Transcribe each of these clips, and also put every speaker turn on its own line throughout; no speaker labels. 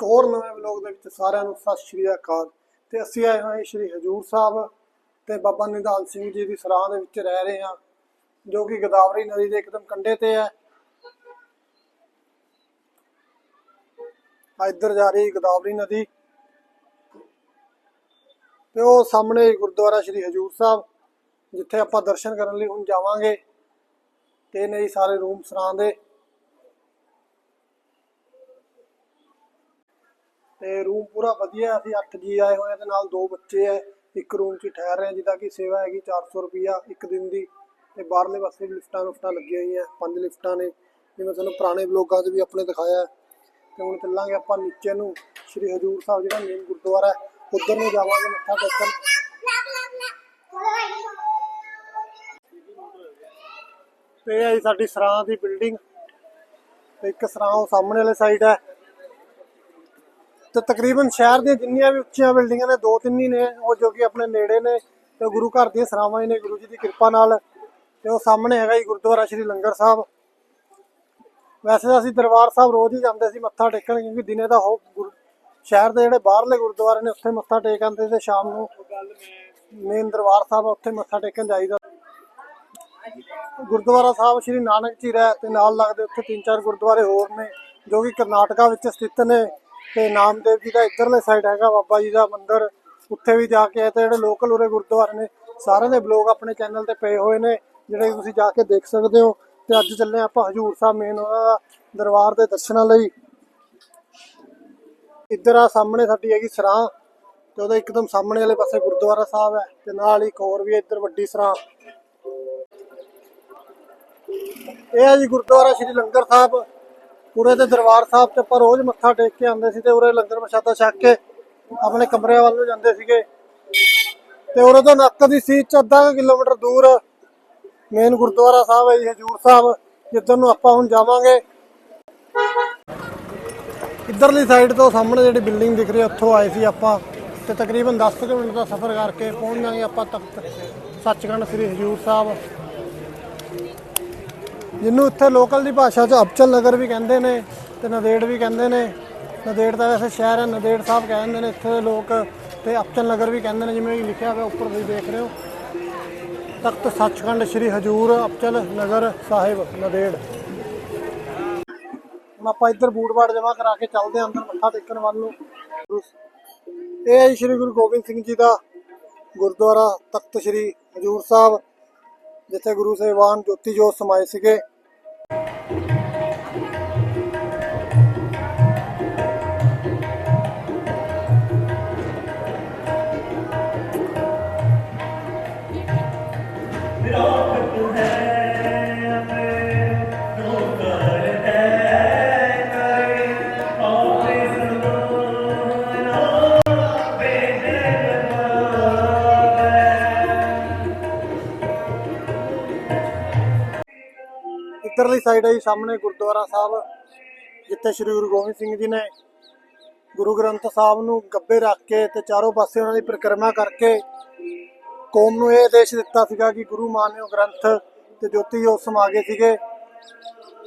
ਇੱਕ ਹੋਰ ਨਵੇਂ ਵਲੋਗ ਦੇ ਵਿੱਚ ਸਾਰਿਆਂ ਨੂੰ ਸਤਿ ਸ਼੍ਰੀ ਅਕਾਲ। ਤੇ ਅਸੀਂ ਆਏ ਹੋਏ ਸ਼੍ਰੀ ਹਜੂਰ ਸਾਹਿਬ ਤੇ ਬਾਬਾ ਨਿਧਾਨ ਸਿੰਘ ਜੀ ਦੀ ਸਰਾਂ ਦੇ ਵਿੱਚ ਰਹਿ ਰਹੇ ਹਾਂ, ਜੋ ਕਿ ਗੋਦਾਵਰੀ ਨਦੀ ਦੇ ਇੱਕਦਮ ਕੰਢੇ ਤੇ ਹੈ। ਆ ਇੱਧਰ ਜਾ ਰਹੀ ਗੋਦਾਵਰੀ ਨਦੀ ਤੇ ਉਹ ਸਾਹਮਣੇ ਗੁਰਦੁਆਰਾ ਸ਼੍ਰੀ ਹਜੂਰ ਸਾਹਿਬ, ਜਿੱਥੇ ਆਪਾਂ ਦਰਸ਼ਨ ਕਰਨ ਲਈ ਹੁਣ ਜਾਵਾਂਗੇ। ਤੇ ਨਹੀਂ ਸਾਰੇ ਰੂਮ ਸਰਾਂ ਦੇ। ਤੇ ਰੂਮ ਪੂਰਾ ਵਧੀਆ ਅਸੀਂ 8 ਜੀ ਆਏ ਹੋਏ ਆ ਤੇ ਨਾਲ ਦੋ ਬੱਚੇ ਐ ਇੱਕ ਰੂਮ 'ਚ ਠਹਿਰ ਰਹੇ ਆ ਜਿਹਦਾ ਕਿ ਸੇਵਾ ਹੈਗੀ 400 ਰੁਪਿਆ ਇੱਕ ਦਿਨ ਦੀ। ਤੇ ਬਾਹਰਲੇ ਪਾਸੇ ਵੀ ਲਿਫਟਾਂ ਲੁਫਟਾਂ ਲੱਗੀਆਂ ਹੋਈਆਂ, ਪੰਜ ਲਿਫਟਾਂ ਨੇ। ਜਿਵੇਂ ਤੁਹਾਨੂੰ ਪੁਰਾਣੇ ਬਲੌਗਾਂ 'ਚ ਵੀ ਆਪਣੇ ਦਿਖਾਇਆ ਤੇ ਹੁਣ ਚੱਲਾਂਗੇ ਆਪਾਂ ਨੀਚੇ ਨੂੰ, ਸ਼੍ਰੀ ਹਜੂਰ ਸਾਹਿਬ ਜਿਹੜਾ ਮੇਨ ਗੁਰਦੁਆਰਾ ਹੈ, ਉੱਧਰ ਨੂੰ ਜਾਵਾਂਗੇ ਮੱਥਾ ਟੇਕਣ। ਤੇ ਇਹ ਹੈ ਜੀ ਸਾਡੀ ਸਰਾਂ ਦੀ ਬਿਲਡਿੰਗ ਤੇ ਇੱਕ ਸਰਾਂ ਉਹ ਸਾਹਮਣੇ ਵਾਲੇ ਸਾਈਡ ਹੈ। ਤੇ ਤਕਰੀਬਨ ਸ਼ਹਿਰ ਦੀਆਂ ਜਿੰਨੀਆਂ ਵੀ ਉੱਚੀਆਂ ਬਿਲਡਿੰਗਾਂ ਨੇ, ਦੋ ਤਿੰਨ ਹੀ ਨੇ, ਉਹ ਜੋ ਕਿ ਆਪਣੇ ਨੇੜੇ ਨੇ ਤੇ ਗੁਰੂ ਘਰ ਦੀਆਂ ਸਰਾਵਾਂ ਹੀ ਨੇ, ਗੁਰੂ ਜੀ ਦੀ ਕਿਰਪਾ ਨਾਲ ਤੇ ਉਹ ਸਾਹਮਣੇ ਹੈਗਾ ਜੀ ਗੁਰਦੁਆਰਾ ਸ਼੍ਰੀ ਲੰਗਰ ਸਾਹਿਬ। ਵੈਸੇ ਤਾਂ ਅਸੀਂ ਦਰਬਾਰ ਸਾਹਿਬ ਰੋਜ਼ ਹੀ ਜਾਂਦੇ ਸੀ, ਮੱਥਾ ਟੇਕਣ, ਕਿਉਂਕਿ ਦਿਨੇ ਤਾਂ ਹੋ ਗੁਰ- ਸ਼ਹਿਰ ਦੇ ਜਿਹੜੇ ਬਾਹਰਲੇ ਗੁਰਦੁਆਰੇ ਨੇ, ਉੱਥੇ ਮੱਥਾ ਟੇਕ ਆਉਂਦੇ ਤੇ ਸ਼ਾਮ ਨੂੰ ਮੇਨ ਦਰਬਾਰ ਸਾਹਿਬ ਉੱਥੇ ਮੱਥਾ ਟੇਕਣ ਜਾਈਦਾ। ਗੁਰਦੁਆਰਾ ਸਾਹਿਬ ਸ਼੍ਰੀ ਨਾਨਕ ਜੀ ਰਹਿ ਤੇ ਨਾਲ ਲੱਗਦੇ ਉੱਥੇ ਤਿੰਨ ਚਾਰ ਗੁਰਦੁਆਰੇ ਹੋਰ ਨੇ, ਜੋ ਕਿ ਕਰਨਾਟਕਾ ਵਿੱਚ ਸਥਿਤ ਨੇ। ਤੇ ਨਾਮਦੇਵ ਜੀ ਦਾ ਇੱਧਰਲੇ ਸਾਈਡ ਹੈਗਾ, ਬਾਬਾ ਜੀ ਦਾ ਮੰਦਿਰ। ਉੱਥੇ ਵੀ ਜਾ ਕੇ ਤੇ ਜਿਹੜੇ ਲੋਕਲ ਉਰੇ ਗੁਰਦੁਆਰੇ ਨੇ ਸਾਰਿਆਂ ਦੇ ਬਲੌਗ ਆਪਣੇ ਚੈਨਲ ਤੇ ਪਏ ਹੋਏ ਨੇ, ਜਿਹੜੇ ਤੁਸੀਂ ਜਾ ਕੇ ਦੇਖ ਸਕਦੇ ਹੋ। ਤੇ ਅੱਜ ਚੱਲੇ ਆਪਾਂ ਹਜੂਰ ਸਾਹਿਬ ਮੇਨ ਉਹਨਾਂ ਦਾ ਦਰਬਾਰ ਦੇ ਦਰਸ਼ਨਾਂ ਲਈ। ਇੱਧਰ ਆ ਸਾਹਮਣੇ ਸਾਡੀ ਹੈਗੀ ਸਰਾਂ, ਤੇ ਉਹਦੇ ਇੱਕਦਮ ਸਾਹਮਣੇ ਵਾਲੇ ਪਾਸੇ ਗੁਰਦੁਆਰਾ ਸਾਹਿਬ ਹੈ, ਤੇ ਨਾਲ ਇੱਕ ਹੋਰ ਵੀ ਹੈ ਇੱਧਰ ਵੱਡੀ ਸਰਾਂ। ਇਹ ਹੈ ਜੀ ਗੁਰਦੁਆਰਾ ਸ਼੍ਰੀ ਲੰਗਰ ਸਾਹਿਬ। ਉਰੇ ਤੇ ਦਰਬਾਰ ਸਾਹਿਬ ਤੇ ਆਪਾਂ ਰੋਜ਼ ਮੱਥਾ ਟੇਕ ਕੇ ਆਉਂਦੇ ਸੀ ਤੇ ਉਰੇ ਲੰਗਰ ਪ੍ਰਸ਼ਾਦਾ ਛਕ ਕੇ ਆਪਣੇ ਕਮਰਿਆਂ ਵੱਲ ਨੂੰ ਜਾਂਦੇ ਸੀਗੇ। ਤੇ ਉਰੇ ਤੋਂ ਨੱਕ ਦੀ ਸੀਟ ਚ ਅੱਧਾ ਕਿਲੋਮੀਟਰ ਦੂਰ ਮੇਨ ਗੁਰਦੁਆਰਾ ਸਾਹਿਬ ਹੈ ਜੀ, ਹਜੂਰ ਸਾਹਿਬ, ਜਿੱਧਰ ਨੂੰ ਆਪਾਂ ਹੁਣ ਜਾਵਾਂਗੇ। ਇੱਧਰਲੀ ਸਾਈਡ ਤੋਂ ਸਾਹਮਣੇ ਜਿਹੜੀ ਬਿਲਡਿੰਗ ਦਿਖ ਰਹੀ ਹੈ, ਉੱਥੋਂ ਆਏ ਸੀ ਆਪਾਂ ਤੇ ਤਕਰੀਬਨ 10 ਕੁ ਮਿੰਟ ਦਾ ਸਫ਼ਰ ਕਰਕੇ ਪਹੁੰਚ ਜਾਵਾਂਗੇ ਆਪਾਂ ਤਖਤ ਸੱਚਖੰਡ ਸ੍ਰੀ ਹਜੂਰ ਸਾਹਿਬ। ਜਿਹਨੂੰ ਇੱਥੇ ਲੋਕਲ ਦੀ ਭਾਸ਼ਾ 'ਚ ਅਬਚਲ ਨਗਰ ਵੀ ਕਹਿੰਦੇ ਨੇ ਤੇ ਨਦੇੜ ਵੀ ਕਹਿੰਦੇ ਨੇ। ਨਦੇੜ ਦਾ ਵੈਸੇ ਸ਼ਹਿਰ ਹੈ, ਨਦੇੜ ਸਾਹਿਬ ਕਹਿੰਦੇ ਨੇ ਇੱਥੇ ਦੇ ਲੋਕ ਤੇ ਅਬਚਲ ਨਗਰ ਵੀ ਕਹਿੰਦੇ ਨੇ, ਜਿਵੇਂ ਕਿ ਲਿਖਿਆ ਹੋਇਆ ਉੱਪਰ ਤੁਸੀਂ ਦੇਖ ਰਹੇ ਹੋ। ਤਖਤ ਸੱਚਖੰਡ ਸ੍ਰੀ ਹਜੂਰ ਅਬਚਲ ਨਗਰ ਸਾਹਿਬ, ਨਦੇੜ। ਹੁਣ ਆਪਾਂ ਇੱਧਰ ਬੂਟ ਬਾੜ ਜਮਾ ਕਰਾ ਕੇ ਚੱਲਦੇ ਹਾਂ, ਅੰਦਰ ਮੱਥਾ ਟੇਕਣ ਵੱਲ ਨੂੰ। ਇਹ ਹੈ ਜੀ ਸ੍ਰੀ ਗੁਰੂ ਗੋਬਿੰਦ ਸਿੰਘ ਜੀ ਦਾ ਗੁਰਦੁਆਰਾ ਤਖਤ ਸ੍ਰੀ ਹਜੂਰ ਸਾਹਿਬ, ਜਿੱਥੇ ਗੁਰੂ ਸਾਹਿਬਾਨ ਜੋਤੀ ਜੋਤ ਸਮਾਏ ਸੀਗੇ। ਇੱਧਰਲੀ ਸਾਈਡ ਹੈ ਜੀ, ਸਾਹਮਣੇ ਗੁਰਦੁਆਰਾ ਸਾਹਿਬ, ਜਿੱਥੇ ਸ੍ਰੀ ਗੁਰੂ ਗੋਬਿੰਦ ਸਿੰਘ ਜੀ ਨੇ ਗੁਰੂ ਗ੍ਰੰਥ ਸਾਹਿਬ ਨੂੰ ਗੱਬੇ ਰੱਖ ਕੇ ਤੇ ਚਾਰੋਂ ਪਾਸੇ ਉਹਨਾਂ ਦੀ ਪਰਿਕਰਮਾ ਕਰਕੇ ਕੌਮ ਨੂੰ ਇਹ ਆਦੇਸ਼ ਦਿੱਤਾ ਸੀਗਾ ਕਿ ਗੁਰੂ ਮਾਨਿਓ ਗ੍ਰੰਥ ਤੇ ਜੋਤੀ ਜੋਤ ਸਮਾਗੇ ਸੀਗੇ।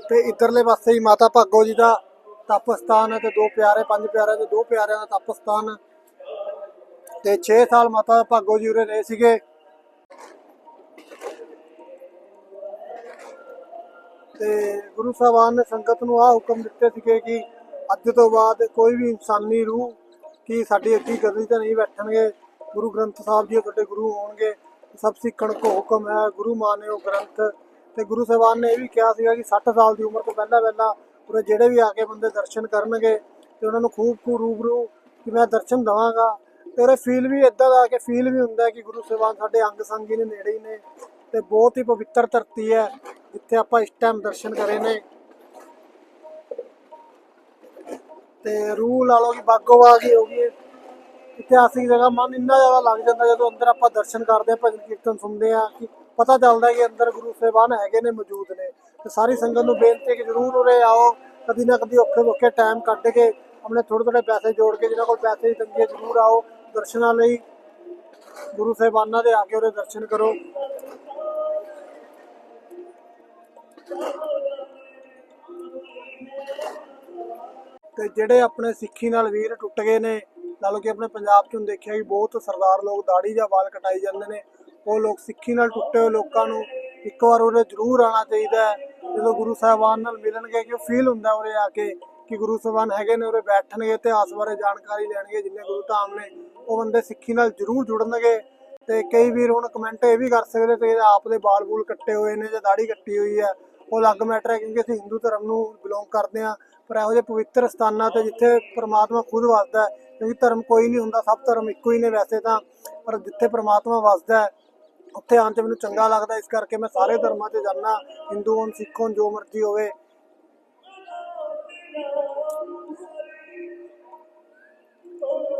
ਤੇ ਇੱਧਰਲੇ ਪਾਸੇ ਹੀ ਮਾਤਾ ਭਾਗੋ ਜੀ ਦਾ ਤਪ ਸਥਾਨ ਹੈ ਤੇ ਦੋ ਪਿਆਰੇ, ਪੰਜ ਪਿਆਰਿਆਂ ਦੇ ਦੋ ਪਿਆਰਿਆਂ ਦਾ ਤਪ ਸਥਾਨ ਤੇ 6 ਸਾਲ ਮਾਤਾ ਭਾਗੋ ਜੀ ਉਰੇ ਰਹੇ ਸੀਗੇ। ਤੇ ਗੁਰੂ ਸਾਹਿਬਾਨ ਨੇ ਸੰਗਤ ਨੂੰ ਆਹ ਹੁਕਮ ਦਿੱਤੇ ਸੀਗੇ ਕਿ ਅੱਜ ਤੋਂ ਬਾਅਦ ਕੋਈ ਵੀ ਇਨਸਾਨੀ ਰੂਹ ਕਿ ਸਾਡੀ ਅੱਗੀ ਗਦੀ ਤੇ ਨਹੀਂ ਬੈਠਣਗੇ, ਗੁਰੂ ਗ੍ਰੰਥ ਸਾਹਿਬ ਜੀ ਤੁਹਾਡੇ ਗੁਰੂ ਹੋਣਗੇ, ਸਭ ਸਿੱਖਣ ਕੋ ਹੁਕਮ ਹੈ, ਗੁਰੂ ਮਾਨਿਓ ਗ੍ਰੰਥ। ਤੇ ਗੁਰੂ ਸਾਹਿਬਾਨ ਨੇ ਇਹ ਵੀ ਕਿਹਾ ਸੀਗਾ ਕਿ 60 ਸਾਲ ਦੀ ਉਮਰ ਤੋਂ ਪਹਿਲਾਂ ਪਹਿਲਾਂ ਉਰੇ ਜਿਹੜੇ ਵੀ ਆ ਕੇ ਬੰਦੇ ਦਰਸ਼ਨ ਕਰਨਗੇ ਤੇ ਉਹਨਾਂ ਨੂੰ ਖੂਬ ਖੂਬ ਰੂਬਰੂ ਕਿ ਮੈਂ ਦਰਸ਼ਨ ਦਵਾਂਗਾ। ਤੇ ਉਰੇ ਫੀਲ ਵੀ ਇਦਾਂ ਦਾ ਕਿ ਫੀਲ ਵੀ ਹੁੰਦਾ ਕਿ ਗੁਰੂ ਸਾਹਿਬਾਨ ਸਾਡੇ ਅੰਗ ਸੰਗੀ ਨੇ, ਨੇੜੇ ਹੀ ਨੇ ਤੇ ਬਹੁਤ ਹੀ ਪਵਿੱਤਰ ਧਰਤੀ ਹੈ। ਜਿੱਥੇ ਆਪਾਂ ਇਸ ਟਾਈਮ ਦਰਸ਼ਨ ਕਰੇ ਨੇ। ਤੇ ਰੂਹ ਲਾ ਲਓ ਕਿ ਬਾਗੋਬਾਗ ਹੀ ਹੋ ਗਈ ਇਤਿਹਾਸਿਕ ਜਗ੍ਹਾ, ਮਨ ਇੰਨਾ ਜ਼ਿਆਦਾ ਲੱਗ ਜਾਂਦਾ ਜਦੋਂ ਅੰਦਰ ਆਪਾਂ ਦਰਸ਼ਨ ਕਰਦੇ ਆ ਭਜਨ ਕੀਰਤਨ ਸੁਣਦੇ ਆ ਕਿ ਪਤਾ ਚੱਲਦਾ ਕਿ ਅੰਦਰ ਗੁਰੂ ਸਾਹਿਬਾਨ ਹੈਗੇ ਨੇ, ਮੌਜੂਦ ਨੇ। ਤੇ ਸਾਰੀ ਸੰਗਤ ਨੂੰ ਬੇਨਤੀ ਹੈ ਕਿ ਜਰੂਰ ਉਰੇ ਆਓ, ਕਦੀ ਨਾ ਕਦੀ ਔਖੇ ਔਖੇ ਟਾਈਮ ਕੱਢ ਕੇ ਆਪਣੇ ਥੋੜੇ ਥੋੜੇ ਪੈਸੇ ਜੋੜ ਕੇ ਜਿਹਨਾਂ ਕੋਲ ਪੈਸੇ ਦੀ ਤੰਗੀ ਜਰੂਰ ਆਓ। ਦਰਸ਼ਨਾਂ ਲਈ ਗੁਰੂ ਸਾਹਿਬਾਨਾਂ ਦੇ ਆ ਕੇ ਉਰੇ ਦਰਸ਼ਨ ਕਰੋ। ਤੇ ਜਿਹੜੇ ਆਪਣੇ ਸਿੱਖੀ ਨਾਲ ਵੀਰ ਟੁੱਟ ਗਏ ਨੇ, ਲਾ ਕਿ ਆਪਣੇ ਪੰਜਾਬ 'ਚ ਦੇਖਿਆ ਕਿ ਬਹੁਤ ਸਰਦਾਰ ਲੋਕ ਦਾੜੀ ਜਾਂ ਵਾਲ ਕਟਾਈ ਜਾਂਦੇ ਨੇ, ਉਹ ਲੋਕ ਸਿੱਖੀ ਨਾਲ ਟੁੱਟੇ ਹੋਏ ਲੋਕਾਂ ਨੂੰ ਇੱਕ ਵਾਰ ਉਰੇ ਜ਼ਰੂਰ ਆਉਣਾ ਚਾਹੀਦਾ ਹੈ। ਜਦੋਂ ਗੁਰੂ ਸਾਹਿਬਾਨ ਨਾਲ ਮਿਲਣਗੇ ਕਿ ਫੀਲ ਹੁੰਦਾ ਉਰੇ ਆ ਕੇ ਕਿ ਗੁਰੂ ਸਾਹਿਬਾਨ ਹੈਗੇ ਨੇ, ਉਰੇ ਬੈਠਣਗੇ, ਇਤਿਹਾਸ ਬਾਰੇ ਜਾਣਕਾਰੀ ਲੈਣਗੇ ਜਿੰਨੇ ਗੁਰੂ ਧਾਮ ਨੇ, ਉਹ ਬੰਦੇ ਸਿੱਖੀ ਨਾਲ ਜ਼ਰੂਰ ਜੁੜਨਗੇ। ਤੇ ਕਈ ਵੀਰ ਹੁਣ ਕਮੈਂਟ ਇਹ ਵੀ ਕਰ ਸਕਦੇ ਤੇ ਆਪ ਦੇ ਬਾਲ ਬੂਲ ਕੱਟੇ ਹੋਏ ਨੇ ਜਾਂ ਦਾੜੀ ਕੱਟੀ ਹੋਈ ਹੈ। ਉਹ ਅਲੱਗ ਮੈਟਰ ਹੈ ਕਿਉਂਕਿ ਅਸੀਂ ਹਿੰਦੂ ਧਰਮ ਨੂੰ ਬਿਲੋਂਗ ਕਰਦੇ ਹਾਂ, ਪਰ ਇਹੋ ਜਿਹੇ ਪਵਿੱਤਰ ਸਥਾਨਾਂ ਤੇ ਜਿੱਥੇ ਪ੍ਰਮਾਤਮਾ ਖੁਦ ਵਸਦਾ ਹੈ, ਕਿਉਂਕਿ ਧਰਮ ਕੋਈ ਨਹੀਂ ਹੁੰਦਾ, ਸਭ ਧਰਮ ਇੱਕੋ ਹੀ ਨੇ ਵੈਸੇ ਤਾਂ, ਪਰ ਜਿੱਥੇ ਪ੍ਰਮਾਤਮਾ ਵਸਦਾ ਹੈ, ਉੱਥੇ ਆਉਣ 'ਚ ਮੈਨੂੰ ਚੰਗਾ ਲੱਗਦਾ ਇਸ ਕਰਕੇ ਮੈਂ ਸਾਰੇ ਧਰਮਾਂ 'ਚ ਜਾਂਦਾ, ਹਿੰਦੂ ਹੋਣ, ਸਿੱਖ ਹੋਣ, ਜੋ ਮਰਜ਼ੀ ਹੋਵੇ।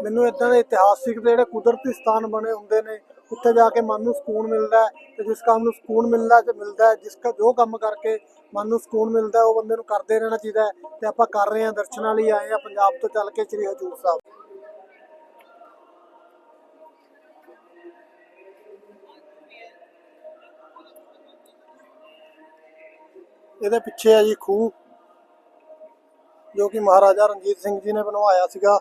ਮੈਨੂੰ ਇਦਾਂ ਦੇ ਇਤਿਹਾਸਿਕ ਜਿਹੜੇ ਕੁਦਰਤੀ ਸਥਾਨ ਬਣੇ ਹੁੰਦੇ ਨੇ ਉੱਥੇ ਜਾ ਕੇ ਮਨ ਨੂੰ ਸਕੂਨ ਮਿਲਦਾ ਹੈ ਤੇ ਜਿਸ ਕੰਮ ਨੂੰ ਸਕੂਨ ਮਿਲਦਾ ਤੇ ਮਿਲਦਾ ਜਿਸ ਕਾ, ਜੋ ਕੰਮ ਕਰਕੇ ਮਨ ਨੂੰ ਸਕੂਨ ਮਿਲਦਾ ਉਹ ਬੰਦੇ ਨੂੰ ਕਰਦੇ ਰਹਿਣਾ ਚਾਹੀਦਾ ਤੇ ਆਪਾਂ ਕਰ ਰਹੇ ਹਾਂ, ਦਰਸ਼ਨਾਂ ਲਈ ਆਏ ਹਾਂ, ਪੰਜਾਬ ਤੋਂ ਚੱਲ ਕੇ ਸ੍ਰੀ ਹਜੂਰ ਸਾਹਿਬ। ਇਹਦੇ ਪਿੱਛੇ ਹੈ ਜੀ ਖੂਹ, ਜੋ ਕਿ ਮਹਾਰਾਜਾ ਰਣਜੀਤ ਸਿੰਘ ਜੀ ਨੇ ਬਣਵਾਇਆ ਸੀਗਾ।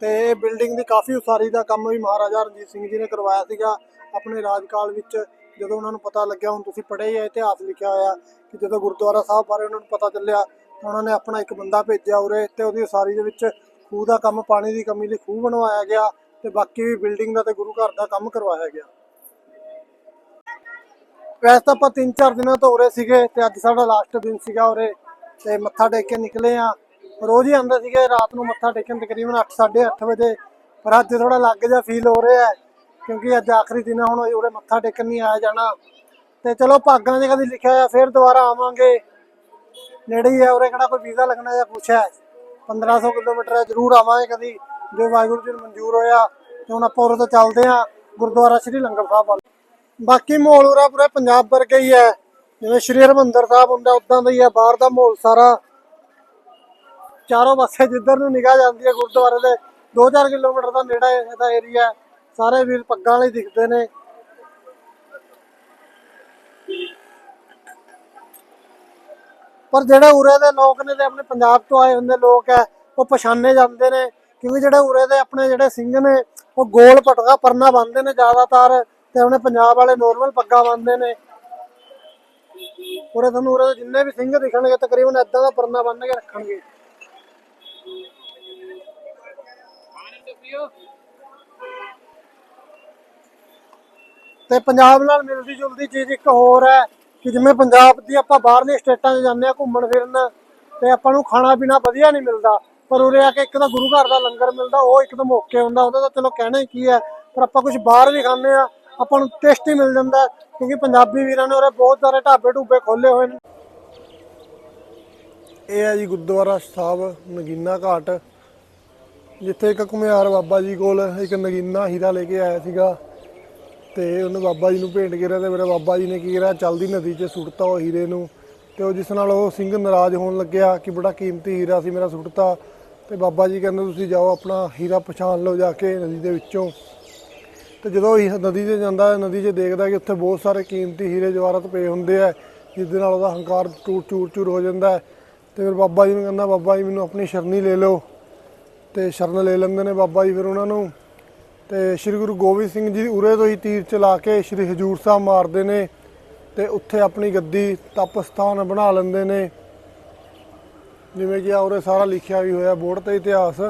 ਤੇ ਇਹ ਬਿਲਡਿੰਗ ਦੀ ਕਾਫੀ ਉਸਾਰੀ ਦਾ ਕੰਮ ਵੀ ਮਹਾਰਾਜਾ ਰਣਜੀਤ ਸਿੰਘ ਜੀ ਨੇ ਕਰਵਾਇਆ ਸੀਗਾ। ਆਪਣੇ ਰਾਜਕਾਲ ਵਿੱਚ ਜਦੋਂ ਉਹਨਾਂ ਨੂੰ ਪਤਾ ਲੱਗਿਆ, ਹੁਣ ਤੁਸੀਂ ਪੜ੍ਹੇ ਹੀ ਆ, ਇਤਿਹਾਸ ਲਿਖਿਆ ਹੋਇਆ ਕਿ ਜਦੋਂ ਗੁਰਦੁਆਰਾ ਸਾਹਿਬ ਬਾਰੇ ਉਹਨਾਂ ਨੂੰ ਪਤਾ ਚੱਲਿਆ, ਤਾਂ ਉਹਨਾਂ ਨੇ ਆਪਣਾ ਇੱਕ ਬੰਦਾ ਭੇਜਿਆ ਉਰੇ ਤੇ ਉਹਦੀ ਉਸਾਰੀ ਦੇ ਵਿੱਚ ਖੂਹ ਦਾ ਕੰਮ, ਪਾਣੀ ਦੀ ਕਮੀ ਲਈ ਖੂਹ ਬਣਵਾਇਆ ਗਿਆ ਤੇ ਬਾਕੀ ਵੀ ਬਿਲਡਿੰਗ ਦਾ ਤੇ ਗੁਰੂ ਘਰ ਦਾ ਕੰਮ ਕਰਵਾਇਆ ਗਿਆ। ਵੈਸੇ ਤਾਂ ਆਪਾਂ 3-4 ਦਿਨਾਂ ਤੋਂ ਉਰੇ ਸੀਗੇ ਤੇ ਅੱਜ ਸਾਡਾ ਲਾਸਟ ਦਿਨ ਸੀਗਾ ਉਰੇ ਤੇ ਮੱਥਾ ਟੇਕ ਕੇ ਨਿਕਲੇ ਆ ਰੋਜ਼ ਹੀ ਆਉਂਦੇ ਸੀਗੇ, ਰਾਤ ਨੂੰ ਮੱਥਾ ਟੇਕਣ ਤਕਰੀਬਨ 8-8:30 ਵਜੇ। ਪਰ ਅੱਜ ਥੋੜਾ ਲੱਗ ਜਾ ਫੀਲ ਹੋ ਰਿਹਾ ਹੈ, ਕਿਉਂਕਿ ਅੱਜ ਆਖਰੀ ਦਿਨ ਹੁਣ ਉਰੇ ਮੱਥਾ ਟੇਕਣ ਨਹੀਂ ਆਇਆ ਜਾਣਾ। ਤੇ ਚਲੋ ਭਾਗਾਂ 'ਚ ਕਦੀ ਲਿਖਿਆ ਹੋਇਆ, ਫਿਰ ਦੁਬਾਰਾ ਆਵਾਂਗੇ। ਨੇੜੇ ਹੀ ਹੈ, ਉਰੇ ਕਿਹੜਾ ਕੋਈ ਵੀਜ਼ਾ ਲੱਗਣਾ ਜਾਂ ਕੁਛ ਹੈ। 1500 ਕਿਲੋਮੀਟਰ ਹੈ, ਜ਼ਰੂਰ ਆਵਾਂਗੇ ਕਦੀ, ਜੋ ਵਾਹਿਗੁਰੂ ਜੀ ਨੂੰ ਮਨਜ਼ੂਰ ਹੋਇਆ। ਤੇ ਹੁਣ ਆਪਾਂ ਉਰੇ ਤੋਂ ਚੱਲਦੇ ਆ ਗੁਰਦੁਆਰਾ ਸ੍ਰੀ ਲੰਗਰ ਸਾਹਿਬ ਵੱਲ। ਬਾਕੀ ਮਾਹੌਲ ਉਰਾ ਪੂਰਾ ਪੰਜਾਬ ਵਰਗਾ ਹੀ ਹੈ। ਜਿਵੇਂ ਸ਼੍ਰੀ ਹਰਮੰਦਰ ਸਾਹਿਬ ਹੁੰਦਾ, ਉਦਾਂ ਦਾ ਹੀ ਹੈ, ਬਾਹਰ ਦਾ ਮਾਹੌਲ ਸਾਰਾ। ਚਾਰੋਂ ਪਾਸੇ ਜਿੱਧਰ ਨੂੰ ਨਿਗਾਹ ਜਾਂਦੀ ਹੈ ਗੁਰਦੁਆਰੇ ਦੇ 2-4 ਕਿਲੋਮੀਟਰ ਦਾ ਨੇੜਾ ਇਹਦਾ ਏਰੀਆ ਸਾਰੇ ਵੀਰ ਪੱਗਾਂ ਵਾਲੇ ਦਿਖਦੇ ਨੇ। ਪਰ ਜਿਹੜੇ ਉਰੇ ਦੇ ਲੋਕ ਨੇ ਤੇ ਆਪਣੇ ਪੰਜਾਬ ਤੋਂ ਆਏ ਹੁੰਦੇ ਲੋਕ ਹੈ, ਉਹ ਪਛਾਣੇ ਜਾਂਦੇ ਨੇ। ਕਿਉਂਕਿ ਜਿਹੜੇ ਉਰੇ ਦੇ ਆਪਣੇ ਜਿਹੜੇ ਸਿੰਘ ਨੇ, ਉਹ ਗੋਲ ਪਟਕਾ ਪਰਨਾ ਬੰਨਦੇ ਨੇ ਜ਼ਿਆਦਾਤਰ ਤੇ ਆਪਣੇ ਪੰਜਾਬ ਵਾਲੇ ਨੋਰਮਲ ਪੱਗਾਂ ਬੰਨਦੇ ਨੇ। ਉਰੇ ਤੁਹਾਨੂੰ ਉਰੇ ਦੇ ਜਿੰਨੇ ਵੀ ਸਿੰਘ ਦਿਖਣਗੇ, ਤਕਰੀਬਨ ਇਦਾਂ ਦਾ ਪਰਨਾ ਬੰਨ ਕੇ ਰੱਖਣਗੇ। ਤੇ ਪੰਜਾਬ ਨਾਲ ਮਿਲਦੀ ਜੁਲਦੀ ਚੀਜ਼ ਇੱਕ ਹੋਰ ਹੈ ਕਿ ਜਿਵੇਂ ਪੰਜਾਬ ਦੀ ਆਪਾਂ ਬਾਹਰਲੇ ਸਟੇਟਾਂ 'ਚ ਜਾਂਦੇ ਆ ਘੁੰਮਣ ਫਿਰਨ ਤੇ ਆਪਾਂ ਨੂੰ ਖਾਣਾ ਪੀਣਾ ਵਧੀਆ ਨਹੀਂ ਮਿਲਦਾ। ਪਰ ਉਰੇ ਆ ਕੇ ਇੱਕ ਤਾਂ ਗੁਰੂ ਘਰ ਦਾ ਲੰਗਰ ਮਿਲਦਾ ਉਹ ਇੱਕਦਮ ਓਕੇ ਹੁੰਦਾ ਉਹਦਾ ਤਾਂ ਚਲੋ ਕਹਿਣਾ ਹੀ ਕੀ ਹੈ। ਪਰ ਆਪਾਂ ਕੁਝ ਬਾਹਰ ਵੀ ਖਾਂਦੇ ਆ ਆਪਾਂ ਨੂੰ ਟੇਸਟੀ ਮਿਲ ਜਾਂਦਾ ਕਿਉਂਕਿ ਪੰਜਾਬੀ ਵੀਰਾਂ ਨੇ ਉਰੇ ਬਹੁਤ ਸਾਰੇ ਢਾਬੇ ਢੂਬੇ ਖੋਲੇ ਹੋਏ ਨੇ। ਇਹ ਹੈ ਜੀ ਗੁਰਦੁਆਰਾ ਸਾਹਿਬ ਨਗੀਨਾ ਘਾਟ। ਜਿੱਥੇ ਇੱਕ ਘੁਮਿਆਰ ਬਾਬਾ ਜੀ ਕੋਲ ਇੱਕ ਨਗੀਨਾ ਹੀਰਾ ਲੈ ਕੇ ਆਇਆ ਸੀਗਾ ਤੇ ਉਹਨੇ ਬਾਬਾ ਜੀ ਨੂੰ ਭੇਂਟ ਕਰਿਆ ਤੇ ਮੇਰਾ ਬਾਬਾ ਜੀ ਨੇ ਕੀ ਕਰਿਆ, ਚਲਦੀ ਨਦੀ 'ਚ ਸੁੱਟਤਾ ਉਹ ਹੀਰੇ ਨੂੰ ਤੇ ਉਹ ਜਿਸ ਨਾਲ ਉਹ ਸਿੰਘ ਨਾਰਾਜ਼ ਹੋਣ ਲੱਗਿਆ ਕਿ ਬੜਾ ਕੀਮਤੀ ਹੀਰਾ ਸੀ ਮੇਰਾ ਸੁੱਟਤਾ ਤੇ ਬਾਬਾ ਜੀ ਕਹਿੰਦੇ ਤੁਸੀਂ ਜਾਓ ਆਪਣਾ ਹੀਰਾ ਪਛਾਣ ਲਓ ਜਾ ਕੇ ਨਦੀ ਦੇ ਵਿੱਚੋਂ। ਤੇ ਜਦੋਂ ਇਹ ਨਦੀ 'ਚ ਜਾਂਦਾ, ਨਦੀ 'ਚ ਦੇਖਦਾ ਕਿ ਉੱਥੇ ਬਹੁਤ ਸਾਰੇ ਕੀਮਤੀ ਹੀਰੇ ਜਵਾਹਰਤ ਪਏ ਹੁੰਦੇ ਆ, ਜਿਸ ਦੇ ਨਾਲ ਉਹਦਾ ਹੰਕਾਰ ਟੂਟ ਚੂਰ ਚੂਰ ਹੋ ਜਾਂਦਾ। ਹੈ ਤੇ ਫਿਰ ਬਾਬਾ ਜੀ ਨੂੰ ਕਹਿੰਦਾ, ਬਾਬਾ ਜੀ, ਮੈਨੂੰ ਆਪਣੀ ਸ਼ਰਨੀ ਲੈ ਲਓ। ਤੇ ਸ਼ਰਨ ਲੈ ਲੈਂਦੇ ਨੇ ਬਾਬਾ ਜੀ ਫਿਰ ਉਹਨਾਂ ਨੂੰ। ਤੇ ਸ੍ਰੀ ਗੁਰੂ ਗੋਬਿੰਦ ਸਿੰਘ ਜੀ ਉਰੇ ਤੋਂ ਹੀ ਤੀਰ ਚਲਾ ਕੇ ਸ੍ਰੀ ਹਜੂਰ ਸਾਹਿਬ ਮਾਰਦੇ ਨੇ ਤੇ ਉੱਥੇ ਆਪਣੀ ਗੱਦੀ ਤਪ ਸਥਾਨ ਬਣਾ ਲੈਂਦੇ ਨੇ। ਜਿਵੇਂ ਕਿ ਆ ਉਰੇ ਸਾਰਾ ਲਿਖਿਆ ਵੀ ਹੋਇਆ ਬੋਰਡ ਤੇ ਇਤਿਹਾਸ।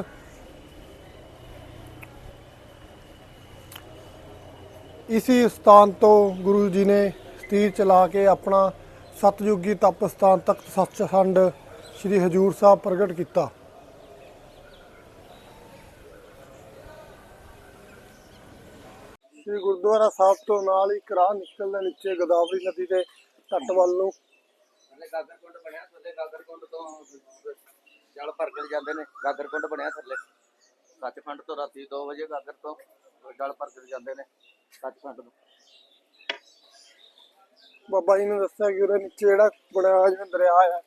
ਇਸੀ ਸਥਾਨ ਤੋਂ ਗੁਰੂ ਜੀ ਨੇ ਤੀਰ ਚਲਾ ਕੇ ਆਪਣਾ ਸਤਜੁਗੀ ਤਪ ਸਥਾਨ ਤਖਤ ਸੱਚਖੰਡ ਸ੍ਰੀ ਹਜੂਰ ਸਾਹਿਬ ਪ੍ਰਗਟ ਕੀਤਾ ਸ੍ਰੀ ਗੁਰਦੁਆਰਾ ਸਾਹਿਬ ਤੋਂ ਨਾਲ ਹੀ ਰਾਹ ਨਿਕਲਦਾ ਨੀਚੇ ਗੋਦਾਵਰੀ ਨਦੀ ਦੇ ਤੱਟ ਵੱਲ ਨੂੰ।
ਥੱਲੇ ਗਾਗਰਕੁੰਡ ਬਣਿਆ ਥੱਲੇ ਗਾਗਰਕੁੰਡ ਤੋਂ ਜਲ ਭਰ ਕੇ ਜਾਂਦੇ ਨੇ। ਗਾਗਰਕੁੰਡ ਬਣਿਆ ਥੱਲੇ। ਸੱਚਖੰਡ ਤੋਂ ਰਾਤੀ 2 ਵਜੇ ਗਾਗਰ ਤੋਂ ਜਲ ਭਰ ਕੇ ਜਾਂਦੇ ਨੇ ਸੱਚਖੰਡ ਤੋਂ।
ਬਾਬਾ ਜੀ ਨੇ ਦੱਸਿਆ ਕਿ ਉਹਦੇ ਨੀਚੇ ਜਿਹੜਾ ਬਣਿਆ ਜਿਵੇਂ ਦਰਿਆ ਹੈ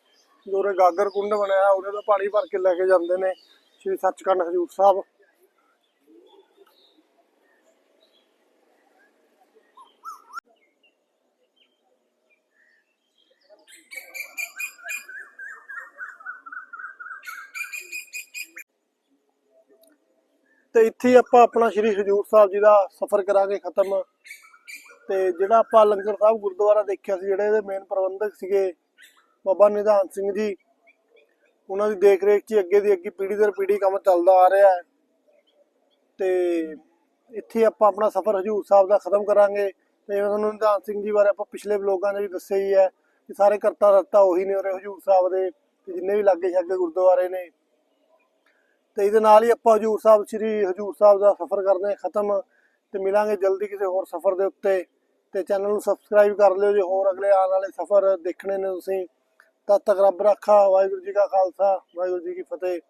ਜੋ ਉਹਦੇ ਗਾਗਰ ਕੁੰਡ ਬਣਿਆ ਉਹਦੇ ਤੋਂ ਪਾਣੀ ਭਰ ਕੇ ਲੈ ਕੇ ਜਾਂਦੇ ਨੇ। ਸ੍ਰੀ ਸੱਚਖੰਡ ਹਜੂਰ ਸਾਹਿਬ। ਤੇ ਇੱਥੇ ਹੀ ਆਪਾਂ ਆਪਣਾ ਸ੍ਰੀ ਹਜੂਰ ਸਾਹਿਬ ਜੀ ਦਾ ਸਫ਼ਰ ਕਰਾਂਗੇ ਖਤਮ। ਤੇ ਜਿਹੜਾ ਆਪਾਂ ਲੰਗਰ ਸਾਹਿਬ ਗੁਰਦੁਆਰਾ ਦੇਖਿਆ ਸੀ, ਜਿਹੜੇ ਇਹਦੇ ਮੇਨ ਪ੍ਰਬੰਧਕ ਸੀਗੇ ਬਾਬਾ ਨਿਧਾਨ ਸਿੰਘ ਜੀ, ਉਹਨਾਂ ਦੀ ਦੇਖ ਰੇਖ 'ਚ ਅੱਗੇ ਦੀ ਅੱਗੇ ਪੀੜ੍ਹੀ ਦਰ ਪੀੜ੍ਹੀ ਕੰਮ ਚੱਲਦਾ ਆ ਰਿਹਾ ਹੈ। ਤੇ ਇੱਥੇ ਆਪਾਂ ਆਪਣਾ ਸਫ਼ਰ ਹਜੂਰ ਸਾਹਿਬ ਦਾ ਖਤਮ ਕਰਾਂਗੇ। ਤੇ ਜਿਵੇਂ ਤੁਹਾਨੂੰ ਨਿਧਾਨ ਸਿੰਘ ਜੀ ਬਾਰੇ ਆਪਾਂ ਪਿਛਲੇ ਵਲੋਗਾਂ 'ਚ ਵੀ ਦੱਸਿਆ ਹੀ ਹੈ ਕਿ ਸਾਰੇ ਕਰਤਾ ਰਤਾ ਉਹੀ ਨੇ ਉਰੇ ਹਜੂਰ ਸਾਹਿਬ ਦੇ, ਤੇ ਜਿੰਨੇ ਵੀ ਲਾਗੇ ਛਾਗੇ ਗੁਰਦੁਆਰੇ ਨੇ। ਤੇ ਇਹਦੇ ਨਾਲ ਹੀ ਆਪਾਂ ਹਜੂਰ ਸਾਹਿਬ, ਸ੍ਰੀ ਹਜੂਰ ਸਾਹਿਬ ਦਾ ਸਫ਼ਰ ਕਰਦੇ ਹਾਂ ਖਤਮ ਤੇ ਮਿਲਾਂਗੇ ਜਲਦੀ ਕਿਸੇ ਹੋਰ ਸਫ਼ਰ ਦੇ ਉੱਤੇ ਤੇ ਚੈਨਲ ਨੂੰ ਸਬਸਕ੍ਰਾਈਬ ਕਰ ਲਿਓ ਜੇ ਹੋਰ ਅਗਲੇ ਆਉਣ ਵਾਲੇ ਸਫ਼ਰ ਦੇਖਣੇ ਨੇ ਤੁਸੀਂ। ਤਦ ਤੱਕ ਰੱਬ ਰੱਖਾ, ਵਾਹਿਗੁਰੂ ਜੀ ਕਾ ਖਾਲਸਾ, ਵਾਹਿਗੁਰੂ ਜੀ ਕੀ ਫਤਿਹ।